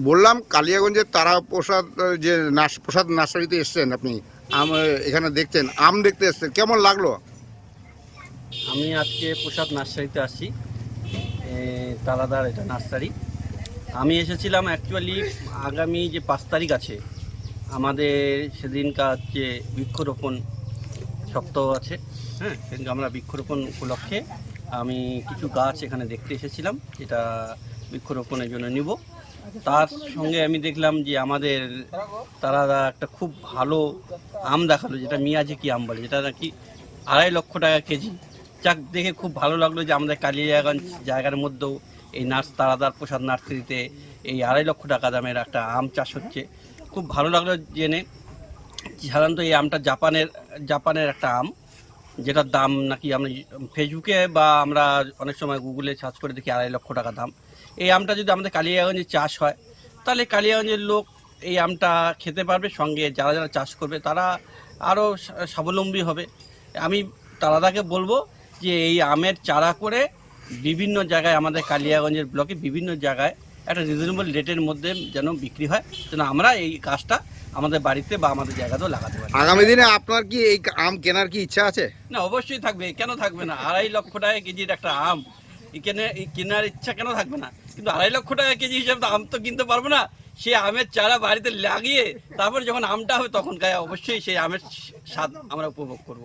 বললাম কালিয়াগঞ্জের তারা প্রসাদ যে নার্স প্রসাদ নার্সারিতে এসছেন আপনি আম এখানে দেখছেন আম দেখতে এসছেন কেমন লাগল? আমি আজকে প্রসাদ নার্সারিতে আসছি এ, তারাদার এটা নার্সারি। আমি এসেছিলাম অ্যাকচুয়ালি আগামী যে পাঁচ তারিখ আছে আমাদের সেদিনকার যে বৃক্ষরোপণ সপ্তাহ আছে হ্যাঁ সেদিনকে আমরা বৃক্ষরোপণ উপলক্ষে আমি কিছু গাছ এখানে দেখতে এসেছিলাম যেটা বৃক্ষরোপণের জন্য নিব। তার সঙ্গে আমি দেখলাম যে আমাদের তারা একটা খুব ভালো আম দেখাল, যেটা মিয়াজিকি আম বলে, যেটা নাকি আড়াই লক্ষ টাকা কেজি। যাক, দেখে খুব ভালো লাগল যে আমাদের কালিয়াগঞ্জ জায়গার মধ্যেও এই নার্স, তারাদার প্রসাদ নার্সারিতে এই আড়াই লক্ষ টাকা দামের একটা আম চাষ হচ্ছে। খুব ভালো লাগল জেনে। সাধারণত এই আমটা জাপানের জাপানের একটা আম, যেটার দাম নাকি আমরা ফেসবুকে বা আমরা অনেক সময় গুগলে সার্চ করে দেখি আড়াই লক্ষ টাকা দাম। এই আমটা যদি আমাদের কালিয়াগঞ্জে চাষ হয় তাহলে কালিয়াগঞ্জের লোক এই আমটা খেতে পারবে সঙ্গে যারা যারা চাষ করবে তারা আরও স্বাবলম্বী হবে। আমি তারাদাকে বলব যে এই আমের চারা করে বিভিন্ন জায়গায় আমাদের কালিয়াগঞ্জের ব্লকে বিভিন্ন জায়গায় একটা রিজনেবল রেটের মধ্যে যেন বিক্রি হয় যেন আমরা এই গাছটা আমাদের বাড়িতে বা আমাদের জায়গাতেও লাগাতে পারি। আগামী দিনে আপনার কি এই আম কেনার কি ইচ্ছা আছে? না অবশ্যই থাকবে কেন থাকবে না? আড়াই লক্ষ টাকা কেজির একটা আম কেনার ইচ্ছা কেন থাকবে না? কিন্তু আড়াই লক্ষ টাকা কেজি হিসাবে তো আম তো কিনতে পারব না। সেই আমের চারা বাড়িতে লাগিয়ে তারপর যখন আমটা হবে তখন গায়ে অবশ্যই সেই আমের স্বাদ আমরা উপভোগ করব।